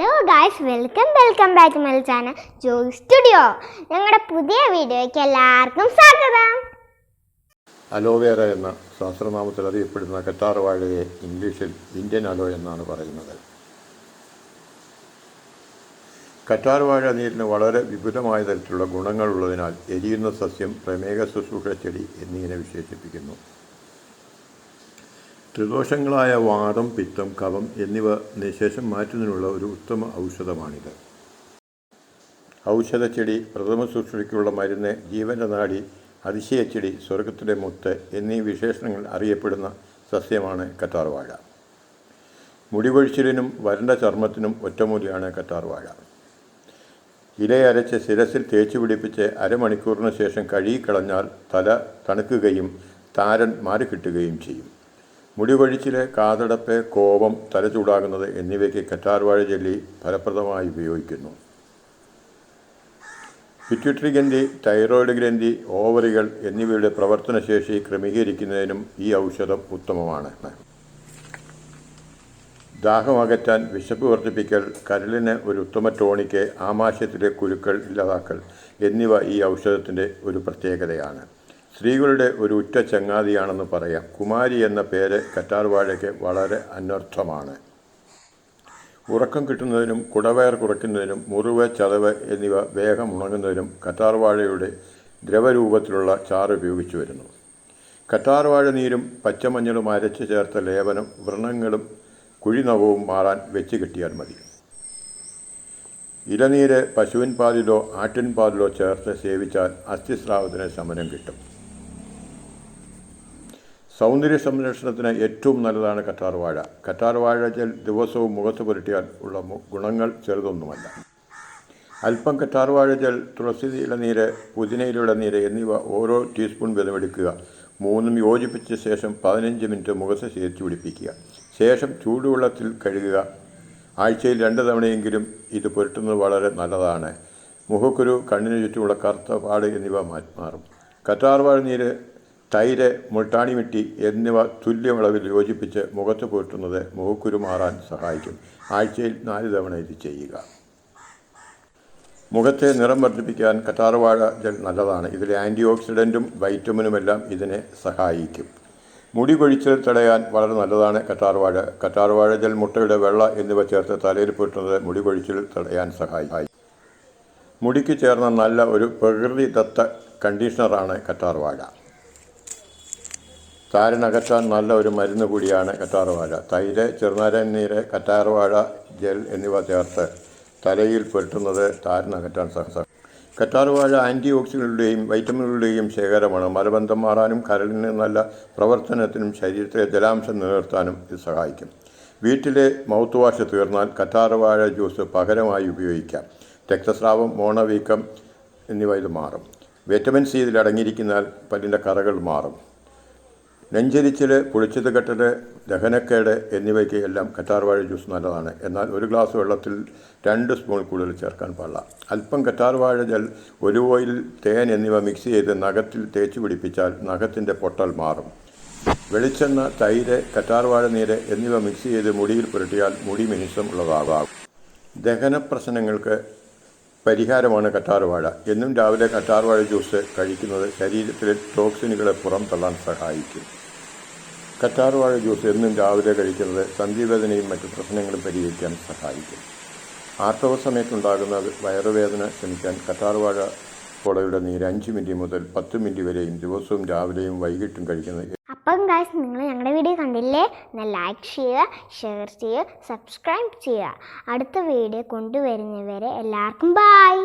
Guys welcome welcome back to my channel Joy studio ഞങ്ങളുടെ പുതിയ വീഡിയോയ്ക്ക് എല്ലാവർക്കും സ്വാഗതം. അലോവേറ എന്ന ശാസ്ത്രനാമത്തിൽ അറിയപ്പെടുന്ന കറ്റാർ വാഴയെ ഇംഗ്ലീഷിൽ ഇന്ത്യൻ അലോ എന്നാണ് പറയുന്നത്. കറ്റാർ വാഴ നീരിന് വളരെ വിപുലമായ തരത്തിലുള്ള ഗുണങ്ങളുള്ളതിനാൽ എരിയുന്ന സസ്യം പ്രമേഹ ശുശ്രൂഷ ചെടി എന്നിങ്ങനെ വിശേഷിപ്പിക്കുന്നു. ത്രിദോഷങ്ങളായ വാദം പിത്തം കവം എന്നിവ നിശേഷം മാറ്റുന്നതിനുള്ള ഒരു ഉത്തമ ഔഷധമാണിത്. ഔഷധച്ചെടി പ്രഥമ ശുശ്രൂഷയ്ക്കുള്ള മരുന്ന് ജീവന്റെ നാടി അതിശയച്ചെടി സ്വർഗത്തിലെ മുത്ത് എന്നീ വിശേഷണങ്ങൾ അറിയപ്പെടുന്ന സസ്യമാണ് കറ്റാർവാഴ. മുടികൊഴിച്ചിലിനും വരണ്ട ചർമ്മത്തിനും ഒറ്റമൂലിയാണ് കറ്റാർവാഴ. ഇലയരച്ച് ശിരസിൽ തേച്ചു പിടിപ്പിച്ച് അരമണിക്കൂറിന് ശേഷം കഴുകിക്കളഞ്ഞാൽ തല തണുക്കുകയും താരൻ മാറിക്കിട്ടുകയും ചെയ്യും. മുടികൊഴിച്ചിൽ കാതടപ്പ് കോപം തല ചൂടാകുന്നത് എന്നിവയ്ക്ക് കറ്റാർവാഴ ജെല്ലി ഫലപ്രദമായി ഉപയോഗിക്കുന്നു. പിറ്റ്യൂട്ടറി ഗ്രന്ഥി തൈറോയിഡ് ഗ്രന്ഥി ഓവറികൾ എന്നിവയുടെ പ്രവർത്തനശേഷി ക്രമീകരിക്കുന്നതിനും ഈ ഔഷധം ഉത്തമമാണ്. ദാഹം അകറ്റാൻ വിശപ്പ് വർദ്ധിപ്പിക്കൽ കരളിന് ഒരു ഉത്തമ ടോണിക്ക് ആമാശയത്തിലെ കുരുക്കൾ ഇല്ലാതാക്കൽ എന്നിവ ഈ ഔഷധത്തിന്റെ ഒരു പ്രത്യേകതയാണ്. സ്ത്രീകളുടെ ഒരു ഉറ്റ ചങ്ങാതിയാണെന്ന് പറയാം. കുമാരി എന്ന പേര് കറ്റാർവാഴയ്ക്ക് വളരെ അനർത്ഥമാണ്. ഉറക്കം കിട്ടുന്നതിനും കുടവയർ കുറയ്ക്കുന്നതിനും മുറിവ് ചതവ് എന്നിവ വേഗം ഉണങ്ങുന്നതിനും കറ്റാർവാഴയുടെ ദ്രവരൂപത്തിലുള്ള ചാറ് ഉപയോഗിച്ചു വരുന്നു. കറ്റാർവാഴ നീരും പച്ചമഞ്ഞളും അരച്ച് ചേർത്ത ലേപനം വ്രണങ്ങളും കുഴിനവവും മാറാൻ വെച്ച് കിട്ടിയാൽ മതി. ഇലനീര് പശുവിൻ പാലിലോ ആട്ടിൻ പാലിലോ ചേർത്ത് സേവിച്ചാൽ അസ്ഥിസ്രാവത്തിന് ശമനം കിട്ടും. സൗന്ദര്യ സംരക്ഷണത്തിന് ഏറ്റവും നല്ലതാണ് കറ്റാർവാഴ കറ്റാർവാഴ ചെൽ ദിവസവും മുഖത്ത് പുരട്ടിയാൽ ഉള്ള ഗുണങ്ങൾ ചെറുതൊന്നുമല്ല. അല്പം കറ്റാർവാഴ ചെൽ തുളസി ഇളനീര് പുതിനയിലുള്ള നീര് എന്നിവ ഓരോ ടീസ്പൂൺ വീതമെടുക്കുക. മൂന്നും യോജിപ്പിച്ച ശേഷം പതിനഞ്ച് മിനിറ്റ് മുഖത്ത് ചേർത്ത് പിടിപ്പിക്കുക. ശേഷം ചൂടുവെള്ളത്തിൽ കഴുകുക. ആഴ്ചയിൽ രണ്ട് തവണയെങ്കിലും ഇത് പുരട്ടുന്നത് വളരെ നല്ലതാണ്. മുഖക്കുരു കണ്ണിന് ചുറ്റുമുള്ള കറുത്ത പാട് എന്നിവ മാ- മാറും. കറ്റാർവാഴ നീര് തൈര് മുൾട്ടാണി മിട്ടി എന്നിവ തുല്യമളവിൽ യോജിപ്പിച്ച് മുഖത്ത് പുരട്ടുന്നത് മുഖക്കുരു മാറാൻ സഹായിക്കും. ആഴ്ചയിൽ നാല് തവണ ഇത് ചെയ്യുക. മുഖത്തെ നിറം വർദ്ധിപ്പിക്കാൻ കറ്റാർവാഴ ജെൽ നല്ലതാണ്. ഇതിലെ ആന്റി ഓക്സിഡന്റും വൈറ്റമിനുമെല്ലാം ഇതിനെ സഹായിക്കും. മുടി കൊഴിച്ചൽ തടയാൻ വളരെ നല്ലതാണ് കറ്റാർവാഴ. കറ്റാർവാഴ ജെൽ മുട്ടയുടെ വെള്ള എന്നിവ ചേർത്ത് തലയിൽ പുരട്ടുന്നത് മുടി കൊഴിച്ചിൽ തടയാൻ സഹായിക്കും. മുടിക്ക് ചേർന്ന നല്ല ഒരു പ്രകൃതിദത്ത കണ്ടീഷണറാണ് കറ്റാർവാഴ. താരനകറ്റാൻ നല്ല ഒരു മരുന്ന് കൂടിയാണ് കറ്റാർവാഴ. തൈര് ചെറുനാരൻ നീര് കറ്റാർവാഴ ജെൽ എന്നിവ ചേർത്ത് തലയിൽ പുരട്ടുന്നത് താരനകറ്റാൻ സഹസം കറ്റാർവാഴ ആന്റി ഓക്സിഡന്റുകളുടെയും വൈറ്റമിനുകളുടെയും ശേഖരമാണ്. മലബന്ധം മാറാനും കരളിന് നല്ല പ്രവർത്തനത്തിനും ശരീരത്തിലെ ജലാംശം നിലനിർത്താനും ഇത് സഹായിക്കും. വീട്ടിലെ മൗത്ത് വാഷ് തീർന്നാൽ കറ്റാർവാഴ ജ്യൂസ് പകരമായി ഉപയോഗിക്കാം. രക്തസ്രാവം മോണവീക്കം എന്നിവ ഇത് മാറും. വിറ്റമിൻ സി ഇതിൽ അടങ്ങിയിരിക്കുന്നാൽ പല്ലിന്റെ കറകൾ മാറും. നെഞ്ചരിച്ചിൽ പുളിച്ചത് കെട്ടൽ ദഹനക്കേട് എന്നിവയ്ക്ക് എല്ലാം കറ്റാർവാഴ ജ്യൂസ് നല്ലതാണ്. എന്നാൽ ഒരു ഗ്ലാസ് വെള്ളത്തിൽ രണ്ട് സ്പൂൺ കൂടുതൽ ചേർക്കാൻ പാടില്ല. അല്പം കറ്റാർവാഴ ജൽ ഒരു ഓയിൽ തേൻ എന്നിവ മിക്സ് ചെയ്ത് നഖത്തിൽ തേച്ച് പിടിപ്പിച്ചാൽ നഖത്തിന്റെ പൊട്ടൽ മാറും. വെളിച്ചെണ്ണ തൈര് കറ്റാർവാഴ നീര് എന്നിവ മിക്സ് ചെയ്ത് മുടിയിൽ പുരട്ടിയാൽ മുടി മിനുസം ഉള്ളതാകാം. ദഹന പ്രശ്നങ്ങൾക്ക് പരിഹാരമാണ് കറ്റാർവാഴ. എന്നും രാവിലെ കറ്റാർവാഴ ജ്യൂസ് കഴിക്കുന്നത് ശരീരത്തിലെ ടോക്സിനുകളെ പുറം തള്ളാൻ സഹായിക്കും. കറ്റാർവാഴ ജ്യൂസ് എന്നും രാവിലെ കഴിക്കുന്നത് സന്ധിവേദനയും മറ്റു പ്രശ്നങ്ങളും പരിഹരിക്കാൻ സഹായിക്കും. ആർത്തവ സമയത്തുണ്ടാകുന്ന വയറുവേദന ശമിക്കാൻ കറ്റാർവാഴ പോളയുടെ നീര് അഞ്ച് മിനിറ്റ് മുതൽ പത്ത് മിനിറ്റ് വരെയും ദിവസവും രാവിലെയും വൈകിട്ടും കഴിക്കുന്നത് അപ്പം ഗായ്സ് നിങ്ങൾ ഞങ്ങളുടെ വീഡിയോ കണ്ടില്ലേ? എന്നാൽ ലൈക്ക് ചെയ്യുക ഷെയർ ചെയ്യുക സബ്സ്ക്രൈബ് ചെയ്യുക. അടുത്ത വീഡിയോ കൊണ്ടുവരുന്നവരെ എല്ലാവർക്കും ബായ്